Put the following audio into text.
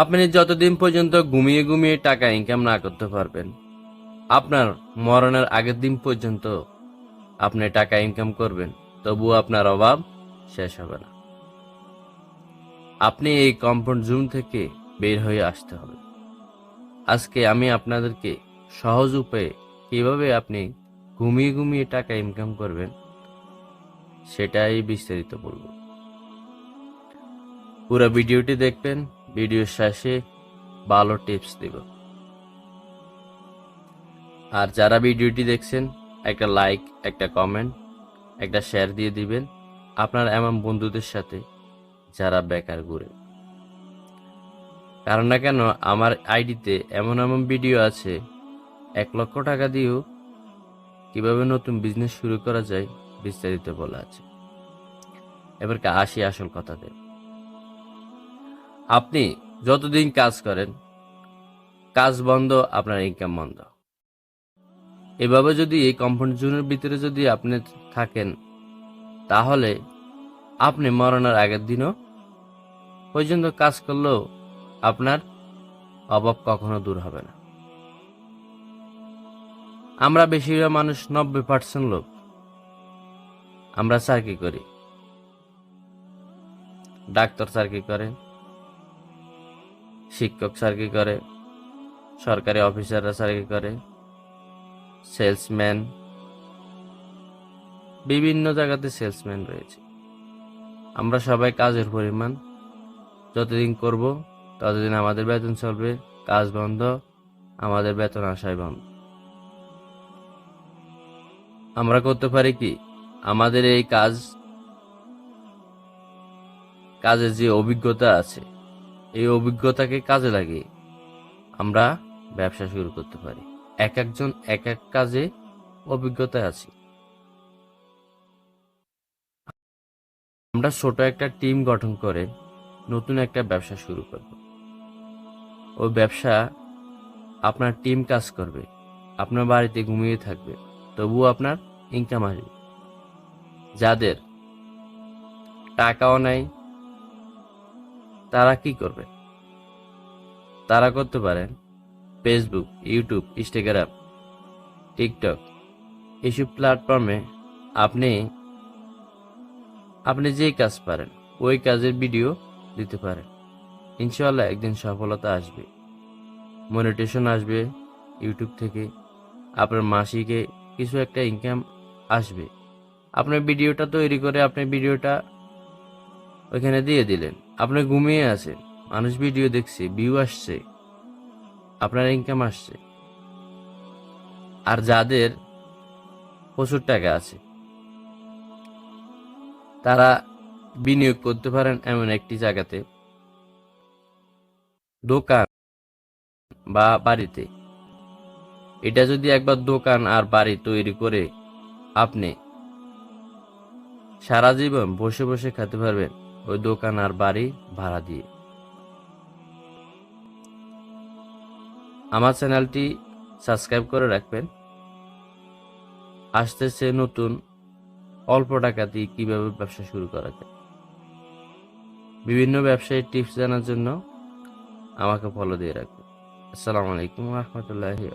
আপনি যতদিন পর্যন্ত ঘুমিয়ে ঘুমিয়ে টাকা ইনকাম না করতে পারবেন, আপনার মরণের আগের দিন পর্যন্ত আপনি টাকা ইনকাম করবেন, তবুও আপনার অভাব শেষ হবে না। আপনি এই কমফোর্ট জোন থেকে বের হয়ে আসতে হবে। আজকে আমি আপনাদেরকে সহজ উপায়ে কীভাবে আপনি ঘুমিয়ে ঘুমিয়ে টাকা ইনকাম করবেন, সেটাই বিস্তারিত বলব। পুরো ভিডিওটি দেখবেন ভিডিওর শেষে ভালো টিপস দেব। আর যারা ভিডিওটি দেখছেন, একটা লাইক, একটা কমেন্ট, একটা শেয়ার দিয়ে দিবেন আপনার এমন বন্ধুদের সাথে যারা বেকার ঘুরে। কারণ না কেন, আমার আইডিতে এমন এমন ভিডিও আছে, এক লক্ষ টাকা দিয়েও কীভাবে নতুন বিজনেস শুরু করা যায় বিস্তারিত বলা আছে। এবার আসি আসল কথা কথাতে। আপনি যতদিন কাজ করেন, কাজ বন্ধ, আপনার ইনকাম বন্ধ। এভাবে যদি এই কমফোর্ট জোনের ভিতরে যদি আপনি থাকেন, তাহলে আপনি মরণের আগের দিনও পর্যন্ত কাজ করলেও আপনার অভাব কখনো দূর হবে না। আমরা বেশিরভাগ মানুষ নব্বই পার্সেন্ট লোক। আমরা চাকরি করি? ডাক্তার চাকরি করে শিক্ষক চাকরি করে? সরকারি অফিসাররা চাকরি করে? সেলসম্যান। বিভিন্ন জায়গাতে সেলসম্যান রয়েছে। আমরা সবাই কাজের পরিমাণ। যতদিন করব, ততদিন আমাদের বেতন চলবে। কাজ বন্ধ, আমাদের বেতন আসাই বন্ধ। আমরা করতে পারি কি? আমাদের এই কাজ, কাজের যে অভিজ্ঞতা আছে এই অভিজ্ঞতাকে কাজে লাগিয়ে আমরা ব্যবসা শুরু করতে পারি। এক একজন এক এক কাজে অভিজ্ঞতায় আছি। আমরা ছোট একটা টিম গঠন করে নতুন একটা ব্যবসা শুরু করব। ওই ব্যবসা আপনার টিম কাজ করবে। আপনার বাড়িতে ঘুমিয়ে থাকবে। তবুও আপনার ইনকাম আসবে। যাদের টাকাও নাই তারা কি করবে? তারা করতে পারেন ফেসবুক ইউটিউব ইনস্টাগ্রাম টিকটক এইসব প্ল্যাটফর্মে আপনি আপনি যেই কাজ পারেন, ওই কাজের ভিডিও দিতে পারেন। ইনশাল্লাহ একদিন সফলতা আসবে। মনিটেশন আসবে ইউটিউব থেকে। আপনার মাসিকে কিছু একটা ইনকাম আসবে। আপনার ভিডিওটা তৈরি করে আপনি ভিডিওটা ওইখানে দিয়ে দিলেন। আপনি ঘুমিয়ে আছেন মানুষ ভিডিও দেখছে ভিউ আসছে, আপনার ইনকাম আসছে। আর যাদের প্রচুর টাকা আছে, তারা বিনিয়োগ করতে পারেন এমন একটি জায়গাতে। দোকান বা বাড়িতে। এটা যদি একবার দোকান আর বাড়ি তৈরি করে আপনি সারা জীবন বসে বসে খেতে পারবেন। ওই দোকান আর বাড়ি ভাড়া দিয়ে। আমার চ্যানেলটি সাবস্ক্রাইব করে রাখবেন। আসতেছে নতুন অল্প টাকা দিয়ে কীভাবে ব্যবসা শুরু করা যায়। বিভিন্ন ব্যবসায়ী টিপস জানার জন্য আমাকে ফলো দিয়ে রাখবেন। আসসালামু আলাইকুম রহমতুল্লাহি